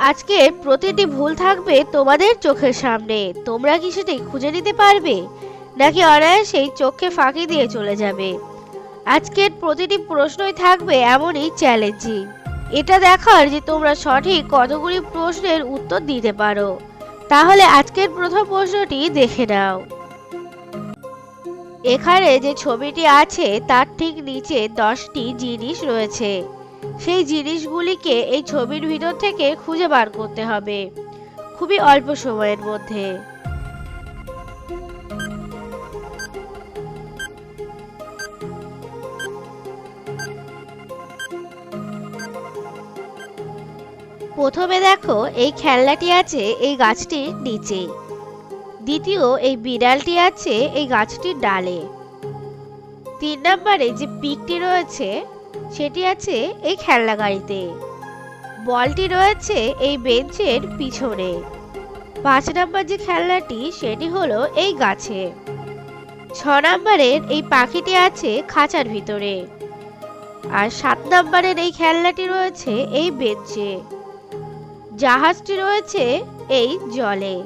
আজকে প্রতিটি ভুল থাকবে তোমাদের চোখের সামনে। তোমরা কি সেটি খুঁজে নিতে পারবে? নাকি অনায়াসেই চোখে ফাঁকি দিয়ে চলে যাবে? আজকের প্রতিটি প্রশ্নই থাকবে এমনই চ্যালেঞ্জিং। এটা দেখার যে তোমরা সঠিক কতগুলি প্রশ্নের উত্তর দিতে পারো। তাহলে আজকের প্রথম প্রশ্নটি দেখে নাও। এখানে যে ছবিটি আছে, তার ঠিক নিচে দশটি জিনিস রয়েছে। সেই জিনিসগুলিকে এই ছবির ভিতর থেকে খুঁজে বার করতে হবে। খুবই অল্প সময়ের মধ্যে। প্রথমে দেখো, এই খেলনাটি আছে এই গাছটির নিচে। দ্বিতীয়, এই বিড়ালটি আছে এই গাছটির ডালে। তিন নম্বরে যে পিকটি রয়েছে সেটি আছে এই খেলনা গাড়িতে। বলটি রয়েছে এই বেঞ্চের পিছনে। পাঁচ নম্বর যে খেলনাটি, সেটি হলো এই গাছে। ছ নম্বরের এই পাখিটি আছে খাঁচার ভিতরে। আর সাত নম্বরের এই খেলনাটি রয়েছে এই বেঞ্চে। জাহাজটি রয়েছে এই জলে।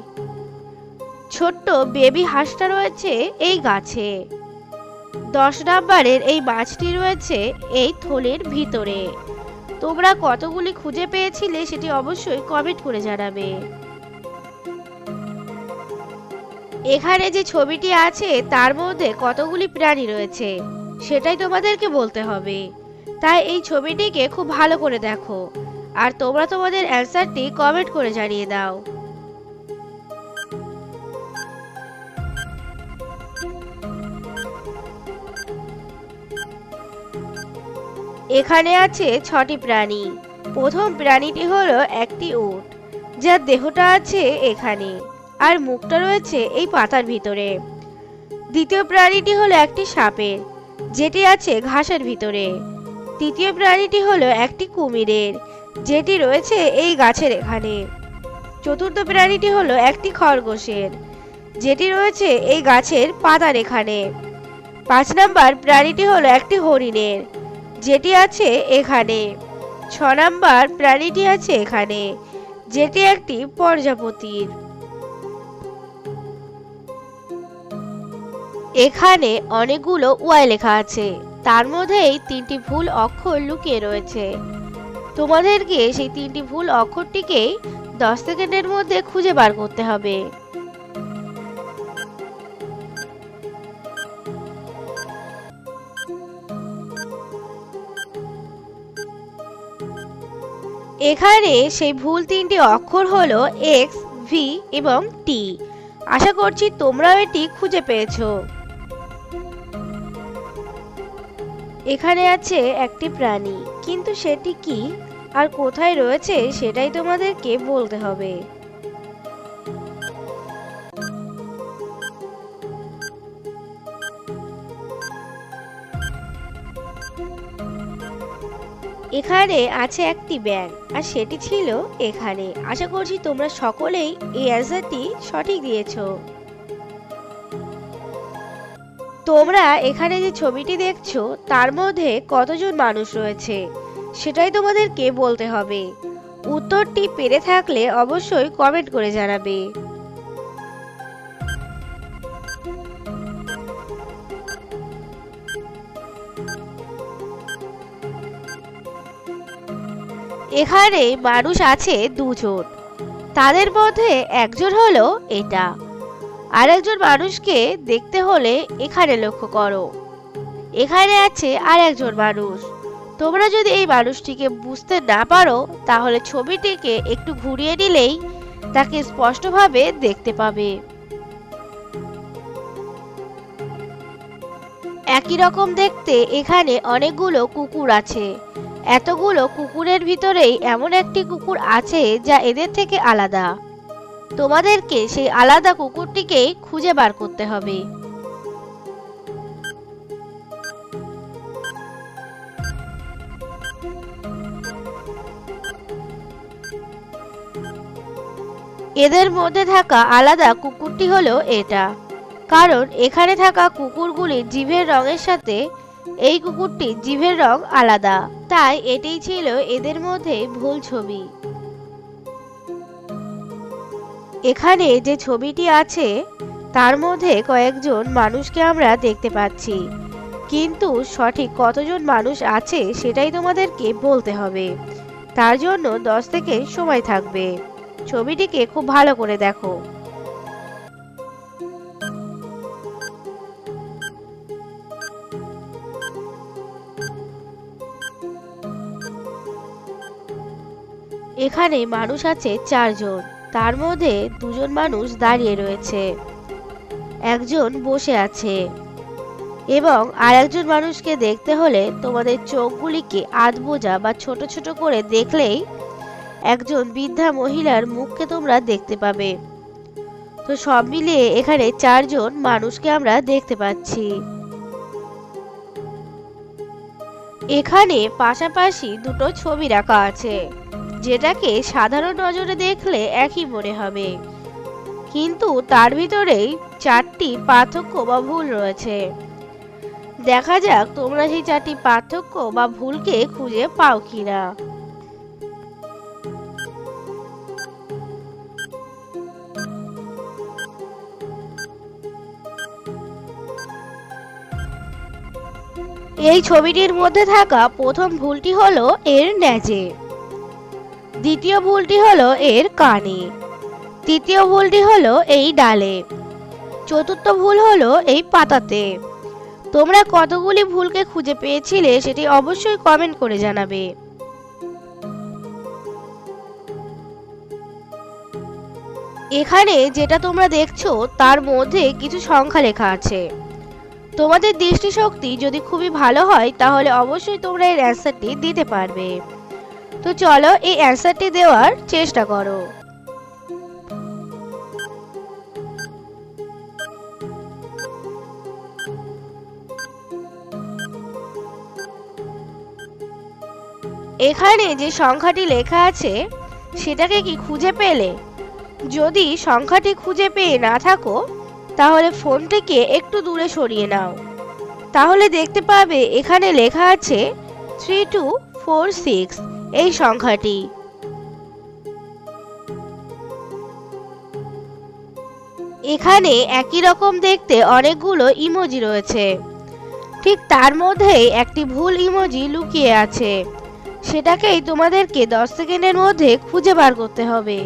ছোট্ট বেবি হাঁসটা রয়েছে এই গাছে। দশ নাম্বারের এই মাছটি রয়েছে এই থলের ভিতরে। তোমরা কতগুলি খুঁজে পেয়েছিলে সেটি অবশ্যই কমেন্ট করে জানাবে। এখানে যে ছবিটি আছে, তার মধ্যে কতগুলি প্রাণী রয়েছে, সেটাই তোমাদেরকে বলতে হবে। তাই এই ছবিটিকে খুব ভালো করে দেখো। আর তোমরা তোমাদের অ্যান্সারটি কমেন্ট করে জানিয়ে দাও। এখানে আছে ছটি প্রাণী। প্রথম প্রাণীটি হলো একটি উট, যার দেহটা আছে এখানে, আর মুখটা রয়েছে এই পাতার ভিতরে। দ্বিতীয় প্রাণীটি হলো একটি সাপের, যেটি আছে ঘাসের ভিতরে। তৃতীয় প্রাণীটি হলো একটি কুমিরের, যেটি রয়েছে এই গাছের এখানে। চতুর্থ প্রাণীটি হলো একটি খরগোশের, যেটি রয়েছে এই গাছের পাতার এখানে। পাঁচ নাম্বার প্রাণীটি হলো একটি হরিণের যেটি আছে এখানে। ছ নাম্বার প্রাণীটি আছে এখানে, যেটি একটি প্রজাপতির। এখানে অনেকগুলো ওয়াই লেখা আছে, তার মধ্যেই তিনটি ভুল অক্ষর লুকিয়ে রয়েছে। তোমাদেরকে সেই তিনটি ভুল অক্ষরটিকেই দশ সেকেন্ডের মধ্যে খুঁজে বার করতে হবে। এখানে সেই ভুল তিনটি অক্ষর হলো এক্স ভি এবং টি আশা করছি তোমরাও এটি খুঁজে পেয়েছ। এখানে আছে একটি প্রাণী, কিন্তু সেটি কি আর কোথায় রয়েছে সেটাই তোমাদেরকে বলতে হবে। এখানে আছে একটি ব্যাগ, আর সেটি ছিল এখানে। আশা করছি তোমরা সকলেই এই অ্যান্সারটি সঠিক দিয়েছ। তোমরা এখানে যে ছবিটি দেখছ, তার মধ্যে কতজন মানুষ রয়েছে, সেটাই তোমাদেরকে বলতে হবে। উত্তরটি পেরে থাকলে অবশ্যই কমেন্ট করে জানাবে। এখানে মানুষ আছে দুজন। তাদের মধ্যে একজন হলো এটা। আর একজন মানুষকে দেখতে হলে এখানে লক্ষ্য করো। এখানে আছে আর একজন মানুষ। তোমরা যদি এই মানুষটিকে বুঝতে না পারো, তাহলে ছবিটিকে একটু ঘুরিয়ে নিলেই তাকে স্পষ্টভাবে দেখতে পাবে। একই রকম দেখতে এখানে অনেকগুলো কুকুর আছে। এতগুলো কুকুরের ভিতরেই এমন একটি কুকুর আছে যা এদের থেকে আলাদা। তোমাদেরকে সেই আলাদা কুকুরটিকে খুঁজে বার করতে হবে। এদের মধ্যে থাকা আলাদা কুকুরটি হলো এটা। কারণ এখানে থাকা কুকুরগুলি জিভের রঙের সাথে এই কুকুরটির জিভের রং আলাদা, তাই এটাই ছিল এদের মধ্যে ভুল ছবি। এখানে যে ছবিটি আছে, তার মধ্যে কয়েকজন মানুষকে আমরা দেখতে পাচ্ছি। কিন্তু সঠিক কতজন মানুষ আছে, সেটাই তোমাদেরকে বলতে হবে। তার জন্য দশ থেকে সময় থাকবে। ছবিটিকে খুব ভালো করে দেখো। এখানে মানুষ আছে চারজন। তার মধ্যে দুজন মানুষ দাঁড়িয়ে রয়েছে। একজন বসে আছে। এবং আর একজন মানুষকে দেখতে হলে তোমাদের চোখগুলিকে আধ বোঝা বা ছোট ছোট করে দেখলেই একজন বৃদ্ধা মহিলার মুখকে তোমরা দেখতে পাবে। তো সব মিলিয়ে এখানে চারজন মানুষকে আমরা দেখতে পাচ্ছি। এখানে পাশাপাশি দুটো ছবি রাখা আছে। যেটাকে সাধারণ নজরে দেখলে একই মনে হবে। কিন্তু তার ভিতরেই চারটি পার্থক্য বা ভুল রয়েছে। দেখা যাক তোমরা সেই চারটি পার্থক্য বা ভুলকে খুঁজে পাও কিনা। এই ছবিটির মধ্যে থাকা প্রথম ভুলটি হলো এর ন্যাজে দ্বিতীয় ভুলটি হলো এর কানে। তৃতীয় ভুলটি হলো এই ডালে। চতুর্থ ভুল হলো এই পাতাতে। তোমরা কতগুলি ভুলকে খুঁজে পেয়েছিলে সেটি অবশ্যই কমেন্ট করে জানাবে। এখানে যেটা তোমরা দেখছ, তার মধ্যে কিছু সংখ্যা লেখা আছে। তোমাদের দৃষ্টিশক্তি যদি খুবই ভালো হয়, তাহলে অবশ্যই তোমরা এর অ্যান্সারটি দিতে পারবে। তো চলো এই অ্যান্সারটি দেওয়ার চেষ্টা করো। এখানে যে সংখ্যাটি লেখা আছে, সেটাকে কি খুঁজে পেলে? যদি সংখ্যাটি খুঁজে পেয়ে না থাকো, তাহলে ফোনটিকে একটু দূরে সরিয়ে নাও। তাহলে দেখতে পাবে এখানে লেখা আছে থ্রি টু ফোর সিক্স এই সংখ্যাটি। এখানে একই রকম দেখতে অনেকগুলো ইমোজি রয়েছে। ঠিক তার মধ্যেই একটি ভুল ইমোজি লুকিয়ে আছে। সেটাকেই তোমাদেরকে দশ সেকেন্ডের মধ্যে খুঁজে বার করতে হবে।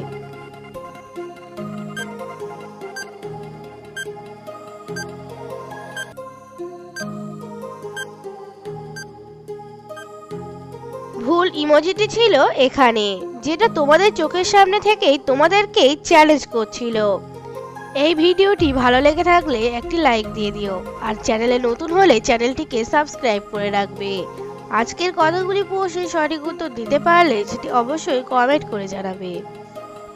ভুল ইমোজিটি ছিল এখানে, যেটা তোমাদের চোখের সামনে থেকেই তোমাদেরকেই চ্যালেঞ্জ করছিল। এই ভিডিওটি ভালো লেগে থাকলে একটি লাইক দিয়ে দিও, আর চ্যানেলে নতুন হলে চ্যানেলটিকে সাবস্ক্রাইব করে রাখবে। আজকের কথাগুলি প্রশ্নের সঠিক উত্তর দিতে পারলে সেটি অবশ্যই কমেন্ট করে জানাবে।